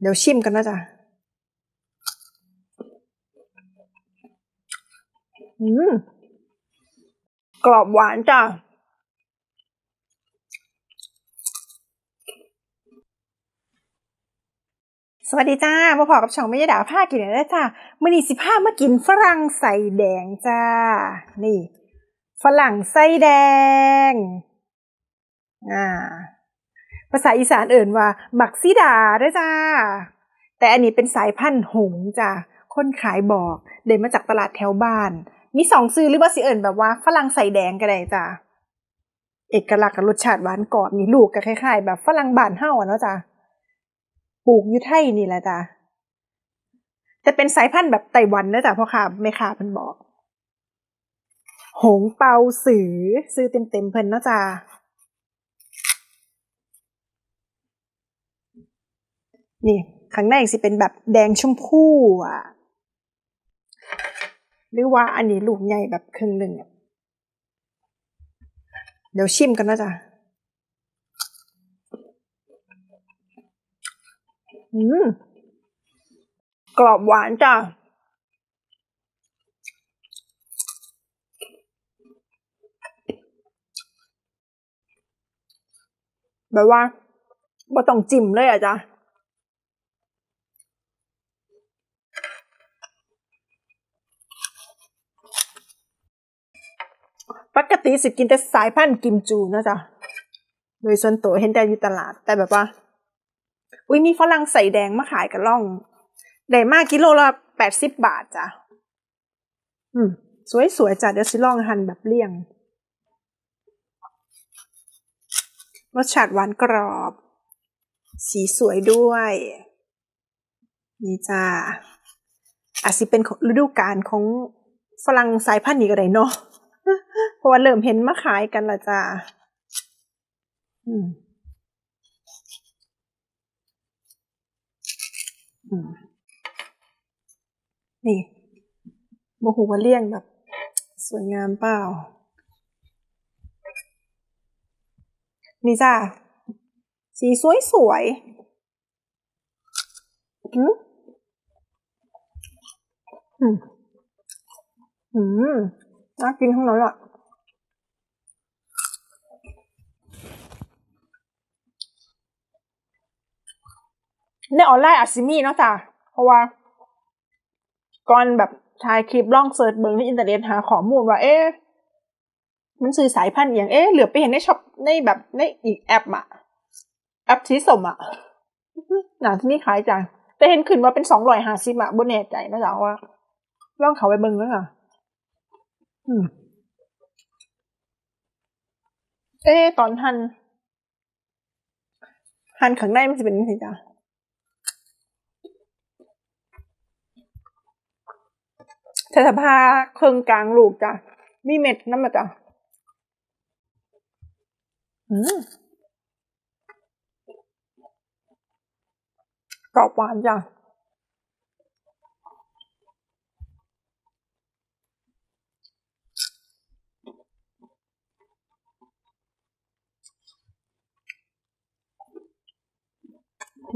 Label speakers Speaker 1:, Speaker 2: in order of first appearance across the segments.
Speaker 1: เดี๋ยวชิมกันนะจ๊ะอืมกรอบหวานจ้ะสวัสดีจ้ามาพอกับช่องไม่ยดาผ้ากินได้จ้ามื่อนี้สิผ้ามากินฝรั่งใส่แดงจ้า นี่ ฝรั่งไส้แดง อ่า ภาษาอีสานเอิ่นว่าบักซิดาด้อจ้า แต่อันนี้เป็นสายพันธุ์หงจ้าคนขายบอกเดินมาจากตลาดแถวบ้าน มีสองซื้อหรือว่าสิเอิ่นแบบว่าฝรั่งใส่แดงก็ได้จ้าเอกลักษณ์กับรสชาติหวานกรอบนี่ลูกก็คล้ายๆ แบบฝรั่งบ้านเฮาเนาะจ้าปลูกอยู่ไทยนี่แหละจ้ะแต่เป็นสายพันธุ์แบบไต้หวันนะจ๊ะพ่อค้าแม่ค้าเพิ่นบอก หงเปาสือซื้อเต็มๆเพิ่นเนาะจ้ะ นี่ข้างในสิเป็นแบบแดงชมพูอะ หรือว่าอันนี้ลูกใหญ่แบบครึ่งหนึ่งเดี๋ยวชิมกันนะจ๊ะอืมกรอบหวานจ้ะแบบว่าบ่ต้องจิ้มเลยอะจ้ะ ปกติสิกินแต่สายพันธุ์กิมจูนะจ๊ะโดยส่วนตัวเห็นแต่อยู่ตลาด แต่แบบว่า อุ้ยมีฝรั่งใส่แดงมาขายกับล่องได้มากกิโลละแปดสิบบาทจ้ะ อืม สวยๆจ้ะเดี๋ยวสิลองหั่นแบบเลี่ยงรสชาติหวานกรอบ สีสวยด้วย นี่จ้าอาจสิเป็นฤดูกาลของฝรั่งสายพันธุ์นี้ก็ได้เนาะ เพราะว่าเริ่มเห็นมาขายกันละจ้าอืมนี่โมโหว่าเลี่ยงแบบ สวยงามเปล่า นี่จ้าสีสวยสวยอืมอืมอืม น่ากินทั้งนั้นอะในออนไลน์อาจสิมีเนาะจ้ะเพราะว่าก่อนแบบถ่ายคลิปล่องเสิร์ชเบิ่งในอินเทอร์เน็ตหาข้อมูลว่า เอ๊ะมันซื้อสายพันธุ์อย่างเอ๊ะเหลือไปเห็นในช็อปในแบบในอีกแอปอะแอปสีสมอะหนาที่นี่ขายจังแต่เห็นขึ้นว่าเป็นสองร้อยห้าสิบอะบนแน่ใจนะจ๊ะว่าล่องเขาไปเบิ่งแล้วค่ะ เอ๊ตอนหั่นหั่นข้างในมันจะเป็นยังไงจ้ะแต่สภาเครื่องกลางลูกจ้ะมีเม็ดน้ำมาจ้ะอืมกรอบหวานจ้ะ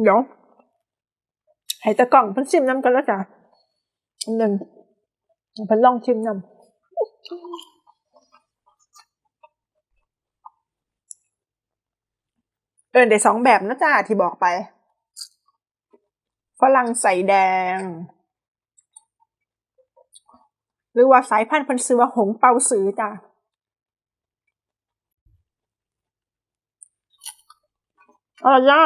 Speaker 1: เดี๋ยวให้ตะกล่องเพิ่นชิมน้ำกันแล้วจ้ะอันหนึ่งเพิ่นลองชิมน้ำเออได้สองแบบนะจ้าที่บอกไปฝรั่งใส่แดง หรือว่าสายพันธุ์พันซื้อว่าหงเปาสือจ้ะอ๋อย่า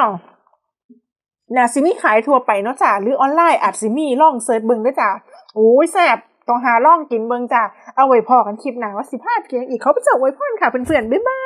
Speaker 1: นาซิมีขายทั่วไปเนาะจ้าหรือออนไลน์อาจซิมีล่องเซิร์ชเบิ่งด้วยจ้าโอ้ยแซ่บต้องหาล่องกินเบิงจ้าเอาไว้พอกันคลิปหน้าว่าสิพาดเกียงอีกเขาไปเจอไว้พ่อนค่ะเพื่อนๆบ๊ายบาย